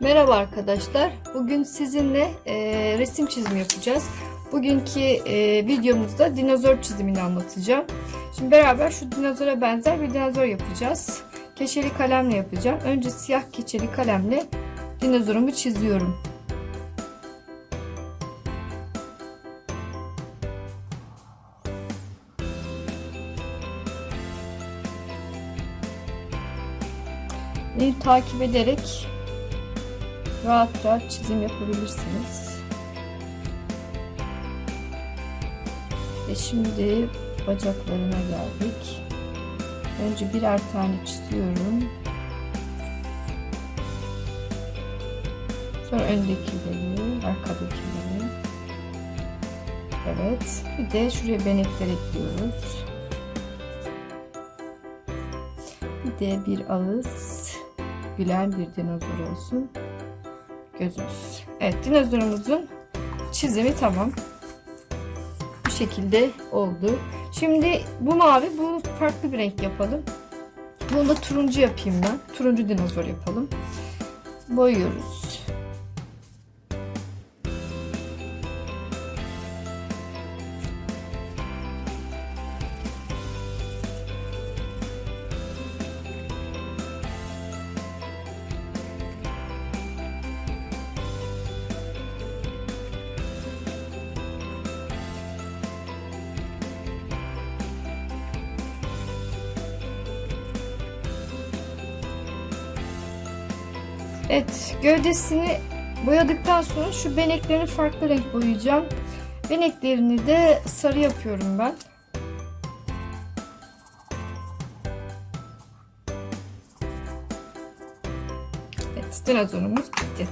Merhaba arkadaşlar. Bugün sizinle e, resim çizimi yapacağız. Bugünkü e, videomuzda dinozor çizimini anlatacağım. Şimdi beraber şu dinozora benzer bir dinozor yapacağız. Keçeli kalemle yapacağım. Önce siyah keçeli kalemle dinozorumu çiziyorum. Takip ederek rahat rahat çizim yapabilirsiniz. Ve şimdi bacaklarına geldik. Önce birer tane çiziyorum. Sonra öndekileri, arkadakileri. Evet. Bir de şuraya benekler ekliyoruz. Bir de bir ağız gülen bir dinozor olsun gözümüz. Evet dinozorumuzun çizimi tamam. Bu şekilde oldu. Şimdi bu mavi bu farklı bir renk yapalım. Bunu da turuncu yapayım ben. Turuncu dinozor yapalım. Boyuyoruz. Evet, gövdesini boyadıktan sonra şu beneklerini farklı renk boyayacağım. Beneklerini de sarı yapıyorum ben. Evet, dinozorumuz bitti.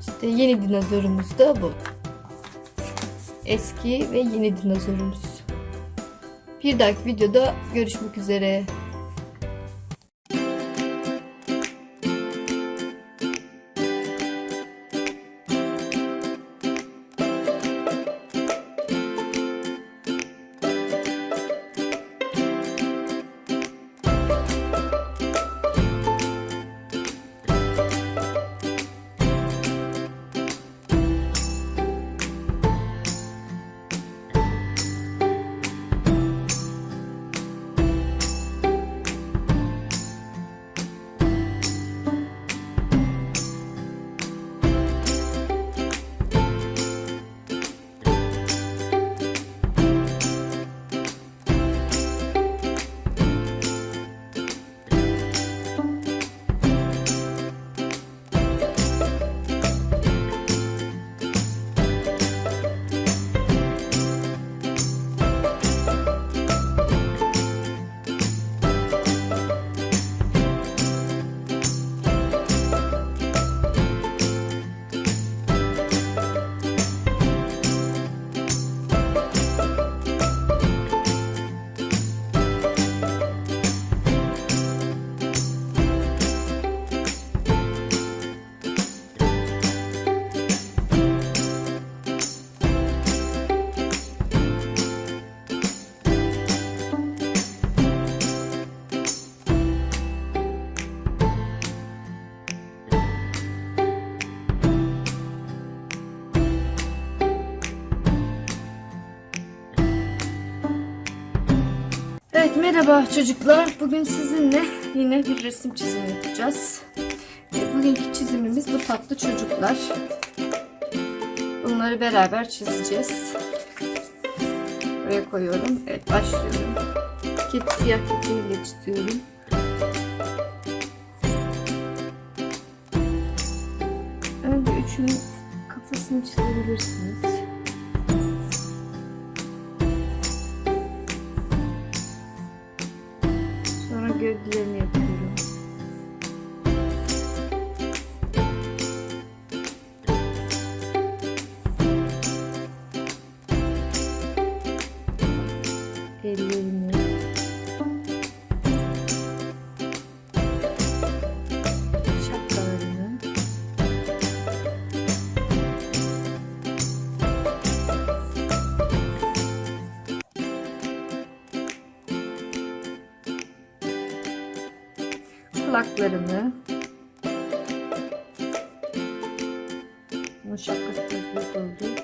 İşte yeni dinozorumuz da bu. Eski ve yeni dinozorumuz. Bir dahaki videoda görüşmek üzere. Merhaba çocuklar. Bugün sizinle yine bir resim çizimi yapacağız. Bugünkü çizimimiz bu tatlı çocuklar. Bunları beraber çizeceğiz. Buraya koyuyorum. Evet başlıyorum. Kedi siyah keçeyle çiziyorum. Önce üçünün kafasını çizebilirsiniz. Ellerini. Şapkalarını. kulaklarını Bunun şapkası da oldu.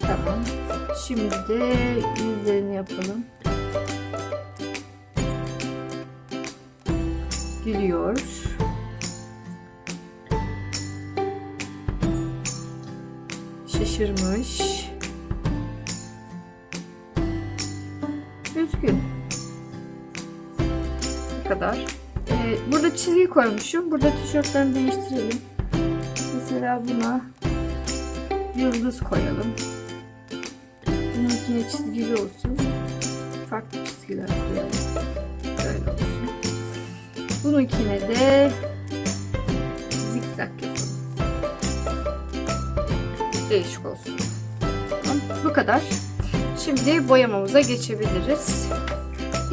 Tamam. Şimdi de yüzlerini yapalım. Gülüyor. Şaşırmış. Üzgün. Bu kadar. Ee, burada çizgi koymuşum. Burada tişörtlerini değiştirelim. Mesela buna yıldız koyalım. Bununkine çizgili olsun. Farklı çizgiler koyalım. Böyle olsun. Bununkine de zikzak yapalım. Değişik olsun. Tamam, bu kadar. Şimdi boyamamıza geçebiliriz.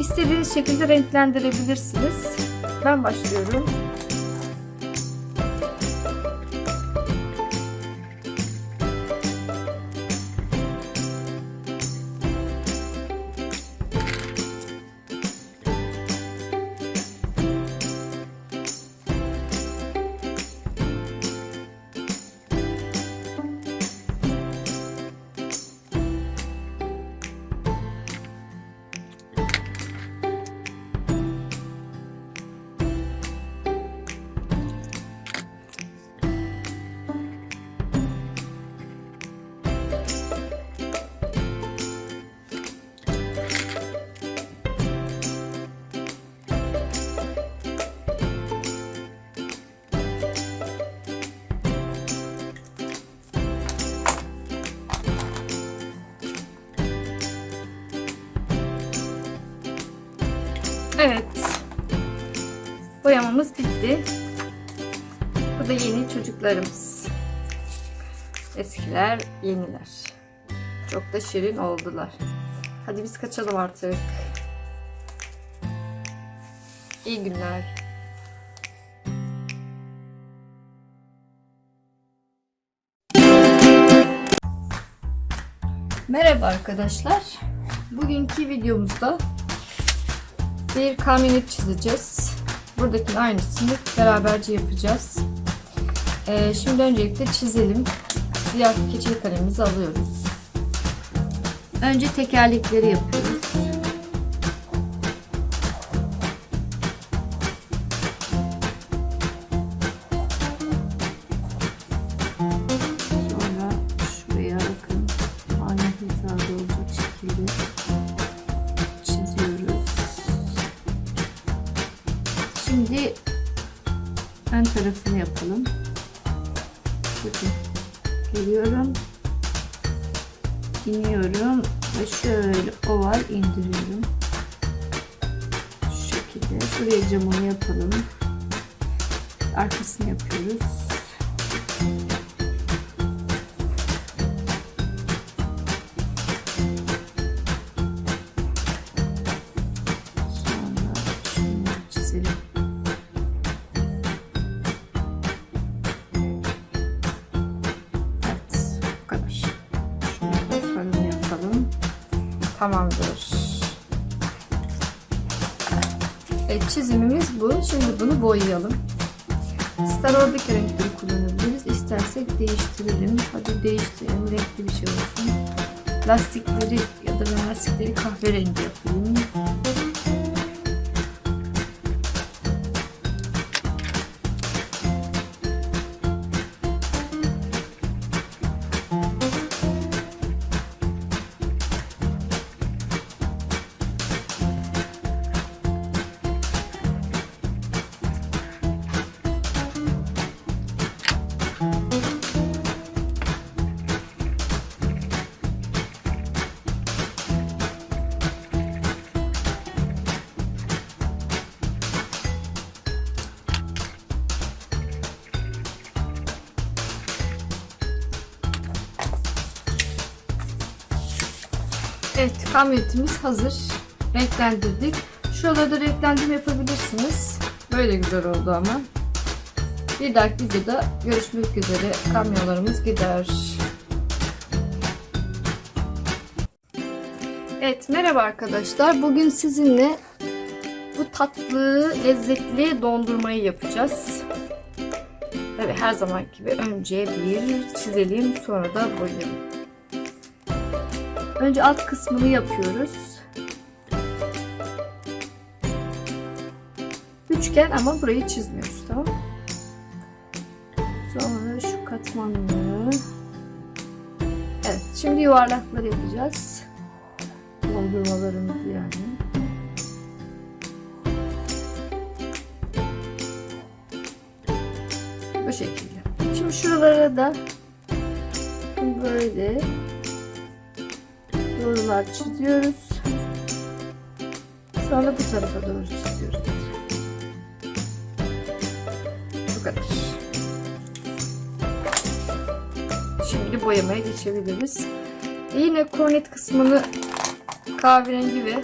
İstediğiniz şekilde renklendirebilirsiniz. Ben başlıyorum. Evet. Boyamamız bitti. Bu da yeni çocuklarımız. Eskiler, yeniler. Çok da şirin oldular. Hadi biz kaçalım artık. İyi günler. Merhaba arkadaşlar. Bugünkü videomuzda bir kamyonet çizeceğiz. Buradakinin aynısını beraberce yapacağız. Ee, şimdi öncelikle çizelim. Siyah keçeli kalemimizi alıyoruz. Önce tekerlekleri yapıyoruz. Ön tarafını yapalım. Bakın. Geliyorum. iniyorum ve şöyle oval indiriyorum. Şu şekilde. Şuraya camını yapalım. Arkasını yapıyoruz. Tamamdır. Evet, çizimimiz bu. Şimdi bunu boyayalım. İster oradaki renkleri kullanabiliriz, istersek değiştirelim. Hadi değiştirelim, renkli bir şey olsun. Lastikleri ya da ben lastikleri kahverengi yapayım. Kamyonetimiz hazır. Renklendirdik. Şuralarda renklendirme yapabilirsiniz. Böyle güzel oldu ama. Bir dahaki videoda görüşmek üzere. Kamyonlarımız gider. Evet, merhaba arkadaşlar. Bugün sizinle bu tatlı, lezzetli dondurmayı yapacağız. Tabi her zaman gibi önce bir çizelim sonra da boyayalım. Önce alt kısmını yapıyoruz. Üçgen ama burayı çizmiyoruz tamam? Sonra şu katmanlı. Evet şimdi yuvarlakları yapacağız. Dondurmalarımızı yani. Bu şekilde. Şimdi şuralara da böyle doğrular çiziyoruz. Sonra bu tarafa doğru çiziyoruz. Bu kadar. Şimdi boyamaya geçebiliriz. Yine kornet kısmını kahverengi ve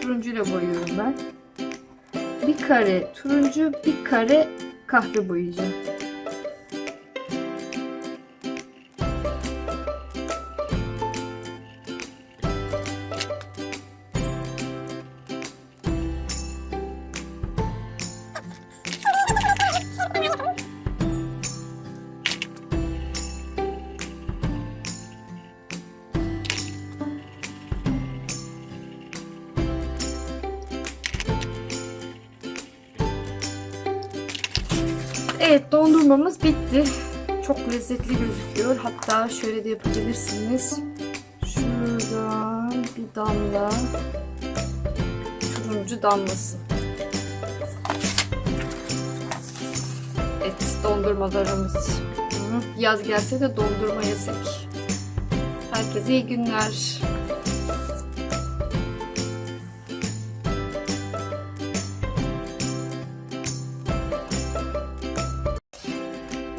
turuncuyla boyuyorum ben. Bir kare turuncu, bir kare kahve boyayacağım. Dondurmamız bitti. Çok lezzetli gözüküyor. Hatta şöyle de yapabilirsiniz. Şuradan bir damla turuncu damlası. Evet dondurmalarımız. Yaz gelse de dondurma yesek. Herkese iyi günler.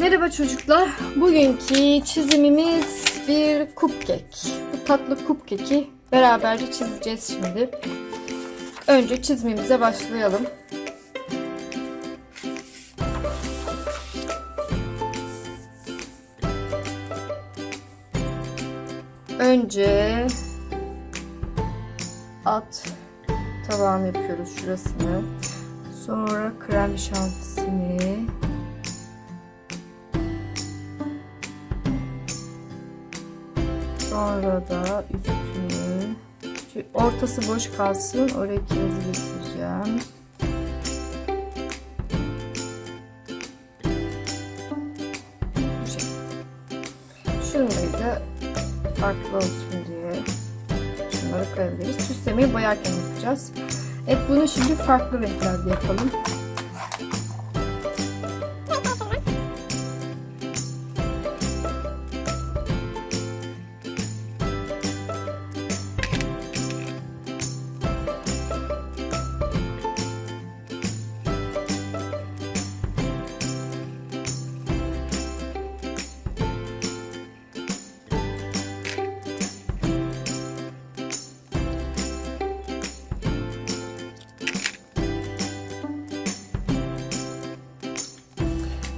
Merhaba çocuklar. Bugünkü çizimimiz bir cupcake. Bu tatlı cupcake'i beraberce çizeceğiz şimdi. Önce çizimimize başlayalım. Önce at tabağını yapıyoruz şurasını. Sonra krem şantisini Sonra da üstünü ortası boş kalsın. Oraya kirazı getireceğim. Şunları da farklı olsun diye şunları koyabiliriz. Süslemeyi boyarken yapacağız. Evet bunu şimdi farklı renklerde yapalım.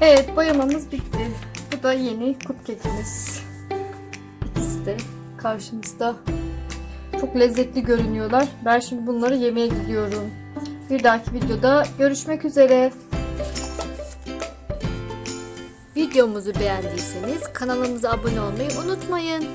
Evet boyamamız bitti. Bu da yeni cupcake'imiz. İkisi de karşımızda. Çok lezzetli görünüyorlar. Ben şimdi bunları yemeye gidiyorum. Bir dahaki videoda görüşmek üzere. Videomuzu beğendiyseniz kanalımıza abone olmayı unutmayın.